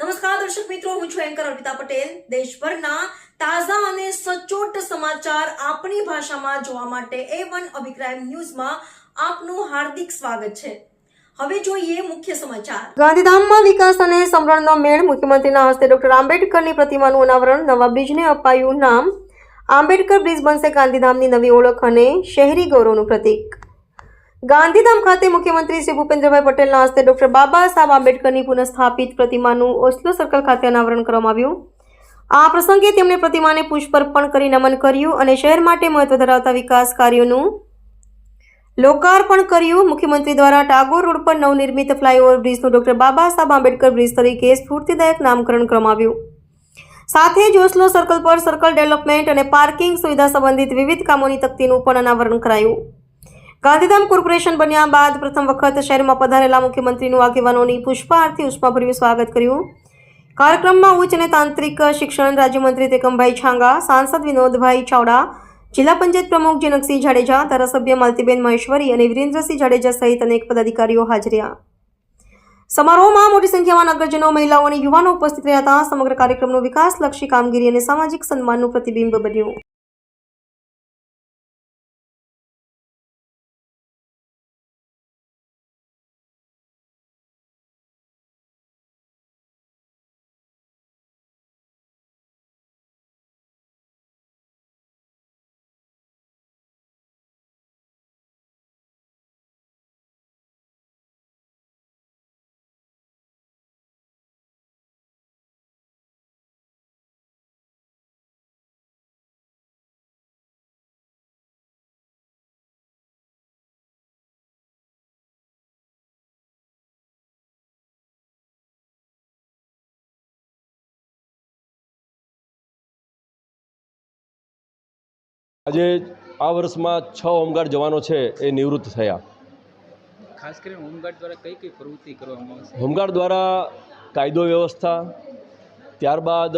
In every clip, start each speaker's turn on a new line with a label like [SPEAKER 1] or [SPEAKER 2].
[SPEAKER 1] નમસ્કાર, દર્શક મિત્રો, હું છું એન્કર અર્પિતા પટેલ. દેશભરના તાજા અને સચોટ સમાચાર આપણી ભાષામાં જોવા માટે એ વન અભિપ્રાય ન્યૂઝમાં આપનું હાર્દિક સ્વાગત છે. હવે જોઈએ મુખ્ય સમાચાર. ગાંધીધામમાં વિકાસ અને સમરણનો મેળ મુખ્યમંત્રીના હસ્તે ડોક્ટર આંબેડકરની પ્રતિમાનું અનાવરણ, નવા બ્રિજને અપાયું નામ. આંબેડકર બ્રિજ બનશે ગાંધીધામની નવી ઓળખ અને શહેરી ગૌરવનું પ્રતીક. ગાંધીધામ ખાતે મુખ્યમંત્રી શ્રી ભૂપેન્દ્રભાઈ પટેલના હસ્તે ડોક્ટર બાબા સાહેબ આંબેડકરની પુનઃસ્થાપિત પ્રતિમાનું ઓસ્લો સર્કલ ખાતે અનાવરણ કરવામાં આવ્યું. આ પ્રસંગે તેમણે પ્રતિમાને પુષ્પર્પણ કરી નમન કર્યું અને શહેર માટે મહત્વ ધરાવતા વિકાસ કાર્યોનું લોકાર્પણ કર્યું. મુખ્યમંત્રી દ્વારા ટાગોર રોડ પર નવનિર્મિત flyover બ્રિજનું doctor Baba Saheb Ambedkar bridge તરીકે સ્ફૂર્તિદાયક નામકરણ કરવામાં આવ્યું. સાથે જ ઓસ્લો સર્કલ પર સર્કલ ડેવલપમેન્ટ અને પાર્કિંગ સુવિધા સંબંધિત વિવિધ કામોની તકતીનું પણ અનાવરણ કરાયું. ગાંધીધામ કોર્પોરેશન બન્યા બાદ પ્રથમ વખત શહેરમાં પધારેલા મુખ્યમંત્રીનું આગેવાનોની પુષ્પાર્થી ઉષ્માભર્યું સ્વાગત કર્યું. કાર્યક્રમમાં ઉચ્ચ અને તાંત્રિક શિક્ષણ રાજ્યમંત્રી તેકમભાઈ છાંગા, સાંસદ વિનોદભાઈ ચાવડા, જિલ્લા પંચાયત પ્રમુખ જનકસિંહ જાડેજા, ધારાસભ્ય માલતીબેન મહેશ્વરી અને વિરેન્દ્રસિંહ જાડેજા સહિત અનેક પદાધિકારીઓ હાજર સમારોહમાં મોટી સંખ્યામાં નગરજનો, મહિલાઓ અને યુવાનો ઉપસ્થિત રહ્યા હતા. સમગ્ર કાર્યક્રમનું વિકાસલક્ષી કામગીરી અને સામાજિક સન્માનનું પ્રતિબિંબ બન્યું.
[SPEAKER 2] આજે આ વર્ષમાં છ હોમગાર્ડ જવાનો છે એ નિવૃત્ત થયા.
[SPEAKER 3] ખાસ કરીને હોમગાર્ડ દ્વારા કઈ કઈ પ્રવૃત્તિ કરવામાં આવશે?
[SPEAKER 2] હોમગાર્ડ દ્વારા કાયદો વ્યવસ્થા ત્યારબાદ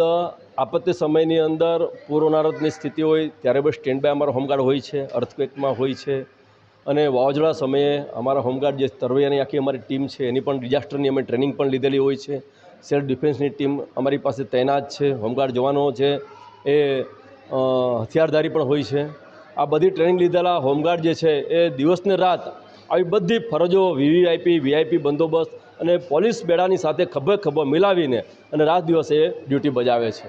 [SPEAKER 2] આપત્તિ સમયની અંદર પૂર્વનારદની સ્થિતિ હોય ત્યારે બસ સ્ટેન્ડ બાય અમારા હોમગાર્ડ હોય છે અર્થક્વેકમાં હોય છે અને વાવાઝોડા સમયે અમારા હોમગાર્ડ જે તરવૈયાની આખી અમારી ટીમ છે એની પણ ડિઝાસ્ટરની અમે ટ્રેનિંગ પણ લીધેલી હોય છે. સેલ્ફ ડિફેન્સની ટીમ અમારી પાસે તૈનાત છે. હોમગાર્ડ જવાનો છે એ હથિયારધારી પણ હોય છે. આ બધી ટ્રેનિંગ લીધેલા હોમગાર્ડ જે છે, એ દિવસને રાત આવી બધી ફરજો વીવીઆઈપી વીઆઈપી બંદોબસ્ત અને પોલીસ બેડાની સાથે ખભે ખભો મિલાવીને અને રાત દિવસે એ ડ્યુટી બજાવે છે.